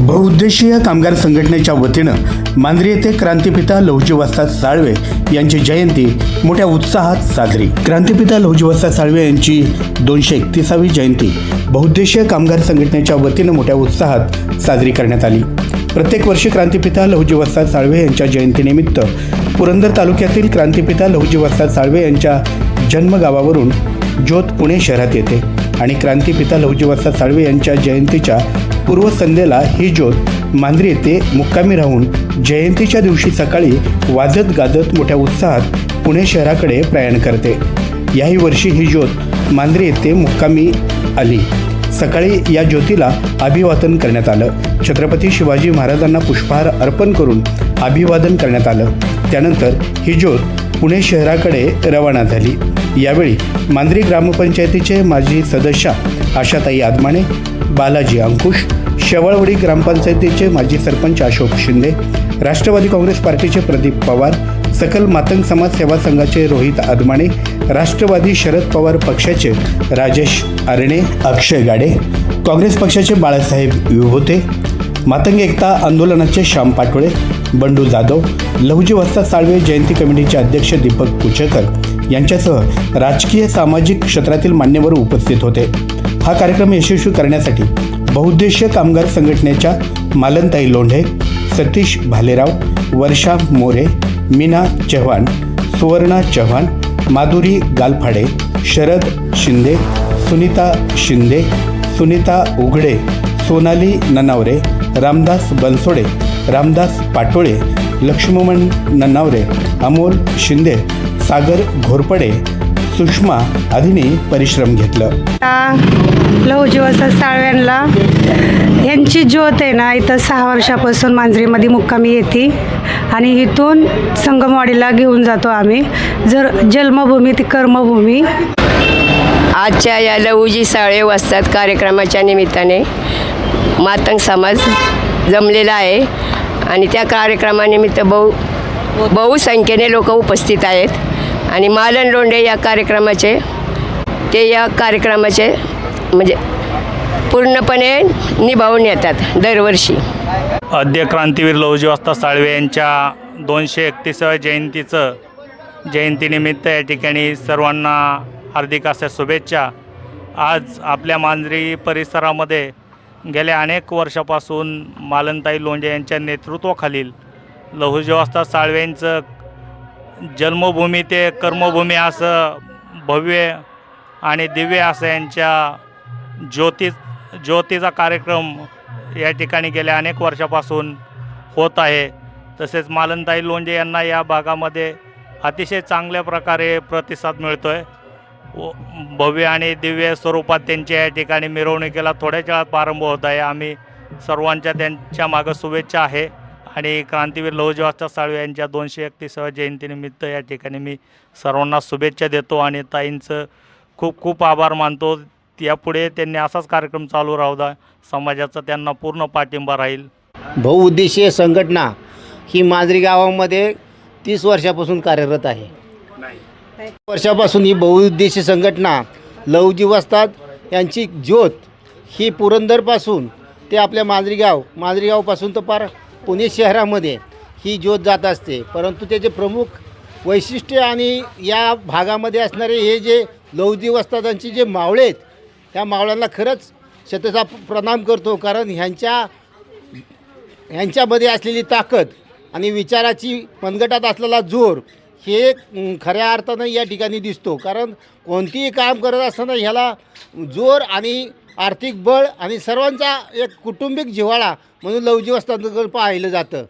बहुउद्देशीय कामगार संघटनेच्या वतीनं मांजरी येथे क्रांतिपिता लहुजीवस्ताद साळवे यांची जयंती मोठ्या उत्साहात साजरी. क्रांतिपिता लहुजीवस्ताद साळवे यांची दोनशे एकतीसावी जयंती बहुउद्देशीय कामगार संघटनेच्या वतीनं मोठ्या उत्साहात साजरी करण्यात आली. प्रत्येक वर्षी क्रांतिपिता लहुजीवस्ताद साळवे यांच्या जयंतीनिमित्त पुरंदर तालुक्यातील क्रांतिपिता लहुजीवस्ताद साळवे यांच्या जन्मगावावरून ज्योत पुणे शहरात येते आणि क्रांतिपिता लहुजीवस्ताद साळवे यांच्या जयंतीच्या पूर्वसंध्येला ही ज्योत मांजरी येथे मुक्कामी राहून जयंतीच्या दिवशी सकाळी वाजत गाजत मोठ्या उत्साहात पुणे शहराकडे प्रयाण करते. याही वर्षी ही ज्योत मांजरी येथे मुक्कामी आली. सकाळी या ज्योतीला अभिवादन करण्यात आलं. छत्रपती शिवाजी महाराजांना पुष्पहार अर्पण करून अभिवादन करण्यात आलं. त्यानंतर ही ज्योत पुणे शहराकडे रवाना झाली. यावेळी मांजरी ग्रामपंचायतीचे माजी सदस्य आशाताई आदमाणे बालाजी अंकुश शेवाळवडी ग्रामपंचायतीचे माजी सरपंच अशोक शिंदे राष्ट्रवादी काँग्रेस पार्टीचे प्रदीप पवार सकल मातंग समाज सेवा संघाचे रोहित आदमाणे राष्ट्रवादी शरद पवार पक्षाचे राजेश आरणे अक्षय गाडे काँग्रेस पक्षाचे बाळासाहेब विभोते मातंग एकता आंदोलनाचे श्याम पाटोळे बंडू जाधव लहुजी वस्ता साळवे जयंती कमिटीचे अध्यक्ष दीपक कुचेकर यांच्यासह राजकीय सामाजिक क्षेत्रातील मान्यवर उपस्थित होते. हा कार्यक्रम यशस्वी करण्यासाठी बहुद्देशीय कामगार संघटनेच्या मालनताई लोंढे सतीश भालेराव वर्षा मोरे मीना चव्हाण सुवर्णा चव्हाण माधुरी गालफाडे शरद शिंदे सुनीता शिंदे सुनीता उघडे सोनाली ननावरे रामदास बनसोडे रामदास पाटोळे लक्ष्मण ननावरे अमोल शिंदे सागर घोरपडे सुषमा आदींनी परिश्रम घेतलं. लहुजी वस्ताद साळव्यांना यांची ज्योत आहे ना इथं सहा वर्षापासून मांजरीमध्ये मुक्कामी येते. आणि इथून संगमवाडीला घेऊन जातो आम्ही. जर जन्मभूमी ती कर्मभूमी. आजच्या या लहुजी साळे वस्तात कार्यक्रमाच्या निमित्ताने मातंग समाज जमलेला आहे. आणि त्या कार्यक्रमानिमित्त बहु बहुसंख्येने लोक उपस्थित आहेत. आणि मालन लोंढे या कार्यक्रमाचे ते या कार्यक्रमाचे म्हणजे पूर्णपणे निभावून येतात दरवर्षी. आद्य क्रांतीवीर लहुजी साळवे यांच्या दोनशे एकतीसाव्या जयंतीचं जयंतीनिमित्त या ठिकाणी सर्वांना हार्दिक अशा शुभेच्छा. आज आपल्या मांजरी परिसरामध्ये गेल्या अनेक वर्षापासून मालनताई लोंढे यांच्या नेतृत्वाखालील लहुजीवास्ता साळवेंचं जन्मभूमी ते कर्मभूमी असं भव्य आणि दिव्य असं यांच्या ज्योती ज्योतीचा कार्यक्रम या ठिकाणी गेल्या अनेक वर्षापासून होत आहे. तसेच मालनताई लोंजे यांना या भागामध्ये अतिशय चांगल्या प्रकारे प्रतिसाद मिळतो आहे व भव्य आणि दिव्य स्वरूपात त्यांच्या या ठिकाणी मिरवणुकीला थोड्याच वेळात प्रारंभ होत आहे. आम्ही सर्वांच्या त्यांच्या मागं शुभेच्छा आहे. आणि क्रांतीवीर लहुजीवास्ता साळवे यांच्या दोनशे एकतीसाव्या जयंतीनिमित्त या ठिकाणी मी सर्वांना शुभेच्छा देतो आणि ताईंचं खूप खूप आभार मानतो. यापुढे त्यांनी असाच कार्यक्रम चालू राहू द्या. समाजाचा त्यांना पूर्ण पाठिंबा राहील. बहुउद्देशीय संघटना ही मांजरी गावामध्ये तीस वर्षापासून कार्यरत आहे. वर्षापासून ही बहुउद्देशीय संघटना लवजी वस्ताद यांची ज्योत ही पुरंदरपासून ते आपल्या मांजरी गाव मांजरी गावपासून तर पार पुणे शहरामध्ये ही ज्योत जात असते. परंतु त्याचे प्रमुख वैशिष्ट्य आणि या भागामध्ये असणारे हे जे लवजी वस्तादांचे जे मावळे आहेत त्या मावळ्यांना खरंच शतचा प्रणाम करतो. कारण ह्यांच्या ह्यांच्यामध्ये असलेली ताकद आणि विचाराची मनगटात असलेला जोर हे खऱ्या अर्थानं या ठिकाणी दिसतो. कारण कोणतीही काम करत असताना ह्याला जोर आणि आर्थिक बळ आणि सर्वांचा एक कुटुंबिक जिव्हाळा म्हणून लवजीव हस्तांतरण पाहिलं जातं.